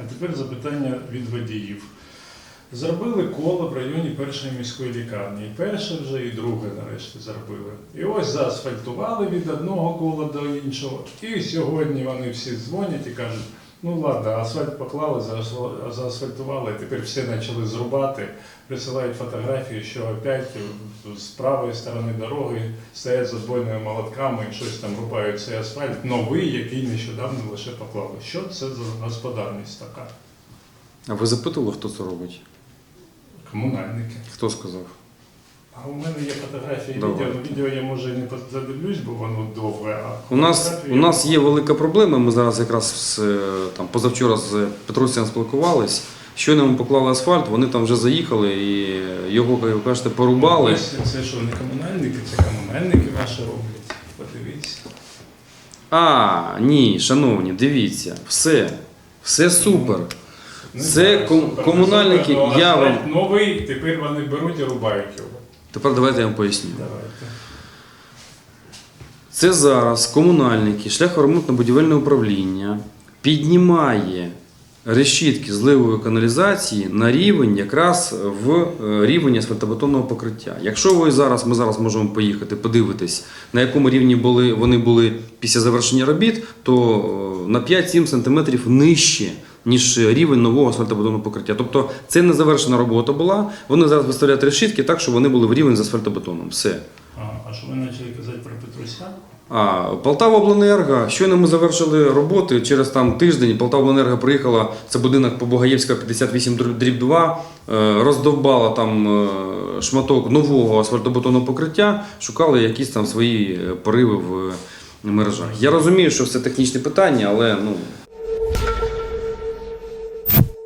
А тепер запитання від водіїв. Зробили коло в районі першої міської лікарні. І перше вже, і друге нарешті зробили. І ось заасфальтували від одного кола до іншого. І сьогодні вони всі дзвонять і кажуть, ну ладно, асфальт поклали, заасфальтували, тепер всі почали зрубати, присилають фотографії, що опять з правої сторони дороги стоять з отбойними молотками і щось там рубають цей асфальт, новий, який нещодавно лише поклали. Що це за господарність така? А ви запитували, хто це робить? Комунальники. Хто сказав? А у мене є фотографії Давай. відео. Ну, відео я може не задивлюсь, бо воно довге. А У нас, фотографії- у нас є велика проблема. Ми зараз якраз з, е, там, позавчора з Петрусем спілкувались. Щойно ми поклали асфальт, вони там вже заїхали і його, як ви кажете, порубали. Це що не комунальники, це комунальники ваші роблять. Подивіться. А, ні, шановні, дивіться, все. Все супер. Не Це знаю, ком- супер, не комунальники, супер, ну, я асфальт вам- новий, тепер вони беруть і рубають його. Тепер давайте я вам поясню. Давайте. Це зараз комунальники, шляхоремонтно-будівельне управління піднімає решітки зливової каналізації на рівень якраз в е, рівень асфальтобетонного покриття. Якщо ви зараз, ми зараз можемо поїхати, подивитись, на якому рівні були, вони були після завершення робіт, то е, на 5-7 см нижче. Ніж рівень нового асфальтобетонного покриття. Тобто це не завершена робота була. Вони зараз виставляють решітки так, щоб вони були в рівень з асфальтобетоном. Все. А, а що ви почали казати про Петруся? А Полтава Обленерго, щойно ми завершили роботи через там тиждень. Полтава Обленерго приїхала, це будинок по Богаєвська 58 дріб 2, е, роздовбала там е, шматок нового асфальтобетонного покриття, шукали якісь там свої е, пориви в мережах. Я розумію, що це технічне питання, але ну